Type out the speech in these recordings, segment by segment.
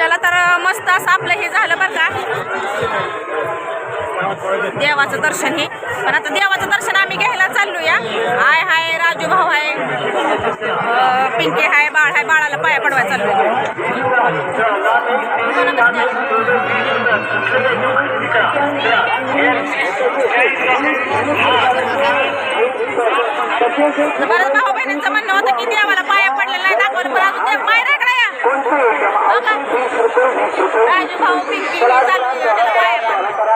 चला तर मस्त असं आपलं हे झालं बरं का. देवाचं दर्शन हे. पण आता देवाचं दर्शन आम्ही घ्यायला चाललो या आय हाय राजू भाऊ आहे पिंके हाय बाळ हाय बाळाला पाया पडवाय चाललो बरंच भाऊ बहिणींचं म्हणणं होतं की देवाला पाया पडलेला आहे. दाखवलं पण अजून पाय राखडा या हो का? राजू भाऊ पिंकी चालू चला.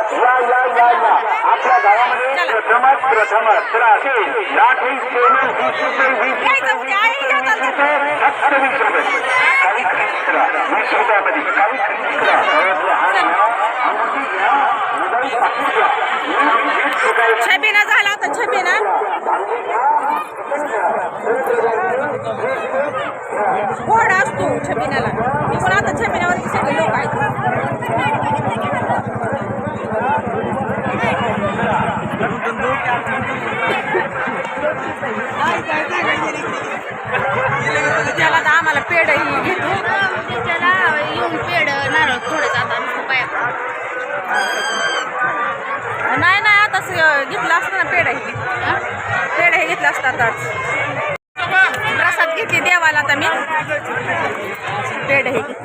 आता छबिनावरती सगळे लोक आहेत आम्हाला पेड ही घेतो. त्याला येऊन पेड नारळ थोडं जातात नाही नाही आताच घेतलं असतं ना पेड ही? पेड हे घेतलं असतं आताच.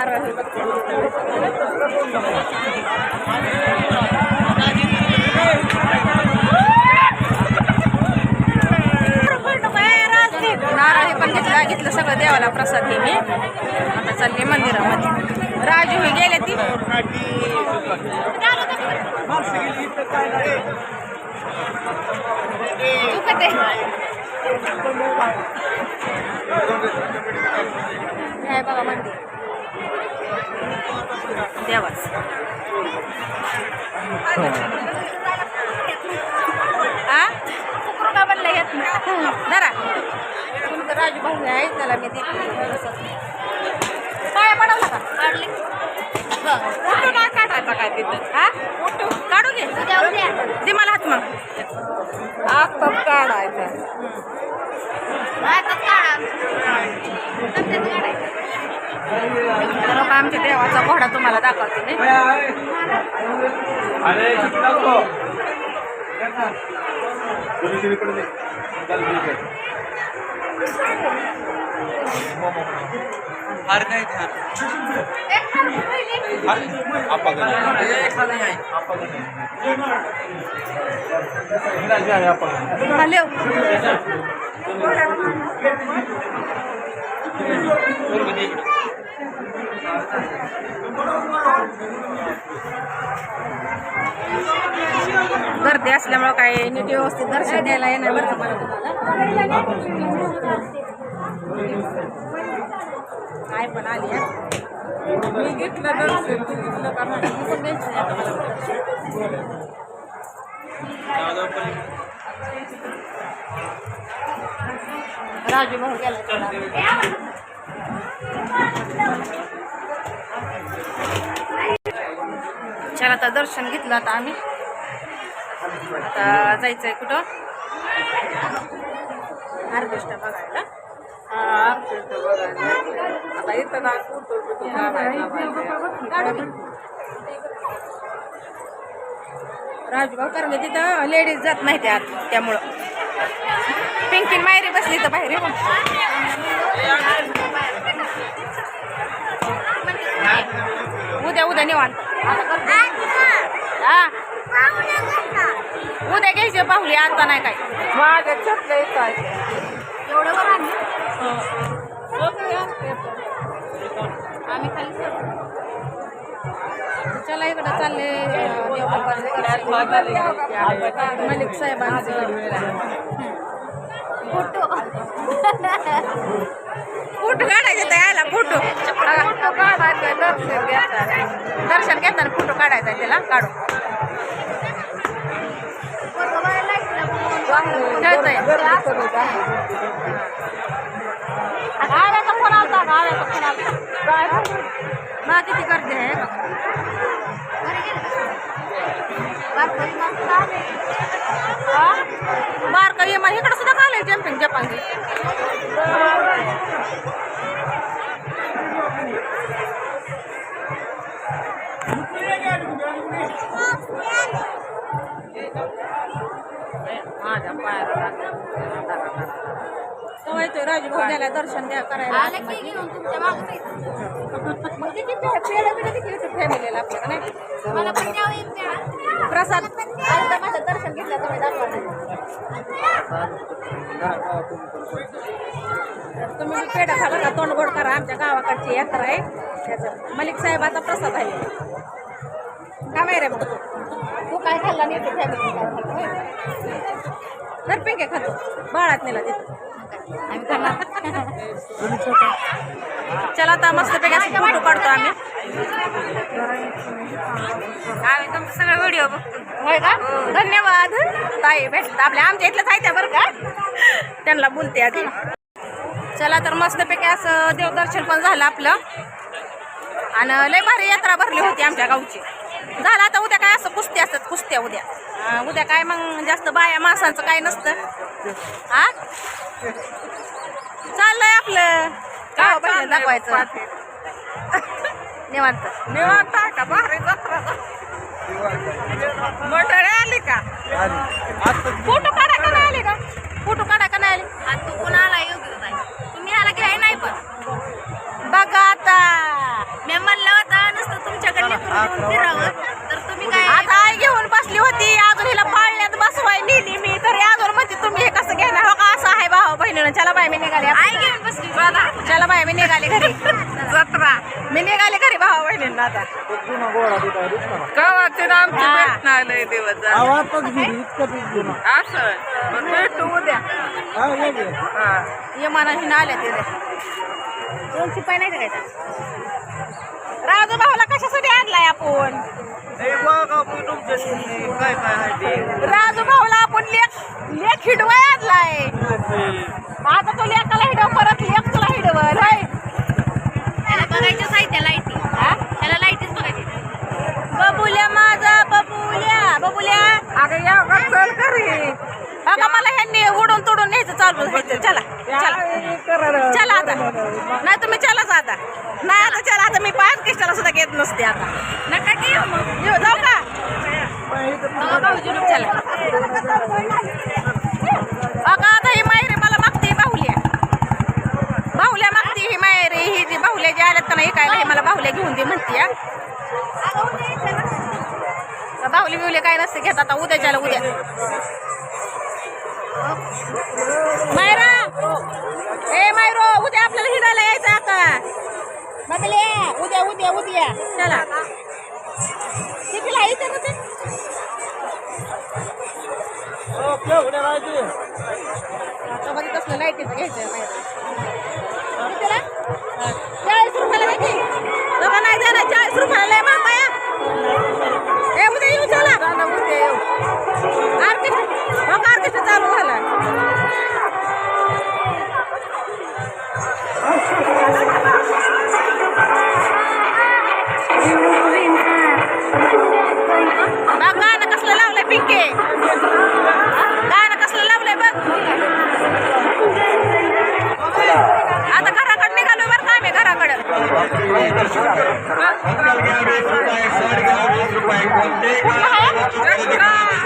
नारळ हे हे पण घेतलं देवाला प्रसाद हे मी आता चालले मंदिरामध्ये राजू हे गेले ती तू हे बघा मंदिर देवाच. हा? कुकरू का बनलं घेत जरा तुमचं आहे त्याला मी देते. पाया पडवला का? काढले फोटो काढायचा काय तिथं? हा? फोटो काढू घे. दे मला हात मग. आत्ताच काढायचा. हातात काढा. काढायचं. तर आमच्या देवाचा घोडा तुम्हाला दाखवते मी. हॅलो. गर्दी असल्यामुळं काय नीट व्यवस्थित दर्शन द्यायला येणार बरं मला तुम्हाला काय पण आली आहे. मी घेतलं दर्शन तू घेतलं का मला राजू भाऊ गेला. छान चला आता दर्शन घेतलं आता आम्ही. आता जायचं आहे कुठं? हार्वेस्ट बघायला. आता इथं ना राजभाऊ कारण म्हणजे तिथं लेडीज जात नाही त्या आत त्यामुळं. पिंकी मायरी बसली तर बाहेर येऊन. उद्या उद्या निवांत. उद्या घ्यायचे पाहुली आता नाही काय. चला इकडं चालले मलिक साहेबांचं. फोटो. काढायचे तयाला फोटो. फोटो काढायचं लक्षात घेताना फ़ोटो काढायचा त्याला काढू ठेवतोय गाव्याचा फ़ोन आलता गाव्याचा फ़ोन जपांगी माझ्या पायाला राजू गेला दर्शन द्या करायला आलं की घेऊन तुमच्या मग किती किती फॅमिलीला आपल्याला नाही मला पण द्यावं एक प्रसाद माझं दर्शन घेतलं तुम्ही दाखवा तर तुम्ही बी पेढा खा बघा तोंड गोड करा आमच्या गावाकडची यात्रा आहे त्याचं मलिक साहेबाचा प्रसाद आहे काय नाही रे मग तू काय खाल्ला नाही तू फॅमिली तर पिंके खातो. बाळात नेला तिथं. आम्ही खाणार. चला आता मस्त पैकी फोटो काढतो आम्ही. आम्ही तुमचं सगळं व्हिडिओ बघतो होय का? धन्यवाद. ताई भेटत आपल्या आमच्या इथलंच आहे त्या बरं का? त्यांना बोलते आधी. चला तर मस्तपैकी असं देवदर्शन पण झालं आपलं. आणि लय भारी यात्रा भरली होती आमच्या गावची. झालं आता उद्या काय असं कुस्त्या असतात कुस्त्या उद्या. उद्या काय मग जास्त बाया माणसांचं काय नसतं. हा? चाललंय आपलं. गाव पहिलं दाखवायचं. निवांत. निवांत का? भारी जत्रा. मंडळी आली का? फोटो मी निघाले घरी भाऊ बहिणींना आता. गावाचे ना आमची. भेट नाही लय दिवस झाले. असं? मग भेटू उद्या. हा ये यमाना हिनं आल्या तिथे दोन शिपाई नाही का काय राजू भाऊला कशासाठी आणलाय आपण? बघ आपण तुमच्याशी काय काय आहे ते. राजू भाऊला आपण लेख लेख हिडवाय आणलाय. आता तो लेखाला हिडव परत लेख तुला हिडवल होय त्याला बघायच्याच आहे त्या लाईटी हा? त्याला लाईटीच बघायची बबुल्या माझा बबुल्या बबुल्या अगं या का चल अगं मला ह्यांनी उडून तुडून न्यायचं चालू व्हायचं चला चला. चला आता. नाही तुम्ही चलाच आता. नाही आता चला आता मी पाच किस्टाला सुद्धा घेत नसते आता. नका की येऊ जाऊ का? भाऊजी लोक चला. अगं आता ही मायरे मला मागते बाहुल्या. बाहुल्या मागते ही मायरे ही जी बाहुल्या जी आल्यात का नाही काय नाही मला बाहुल्या घेऊन दे म्हणते बाहुली बिहुले काय नसते घेत आता उद्याच्याला उद्या. मायरा! ए मायरो उद्या आपल्याला हिरायला यायचं आता. बघले उद्या उद्या उद्या. चला. कितीला यायचं ना ते? आता कसलं लाईटीचं घ्यायचं मायरा.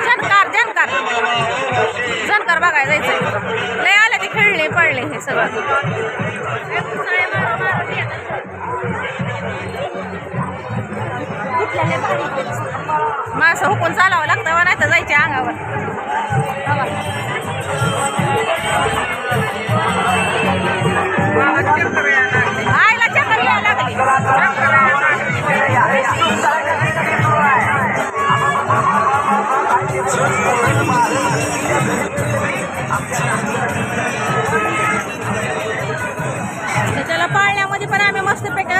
जनकार जनकार. जनकार बघायला जायचं लय आलं ते खेळले पडले हे सगळं. माणसं हुकून चालावं लागतं नाही तर जायच्या अंगावर.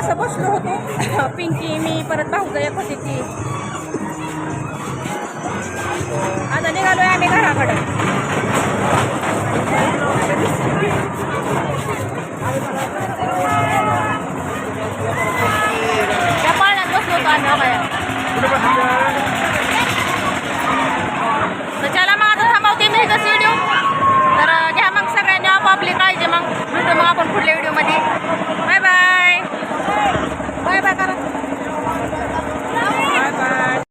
असं बसलो होतो. पिंकी मी परत भाऊजा एक होती ती. आता निघालोय आम्ही घराकडे.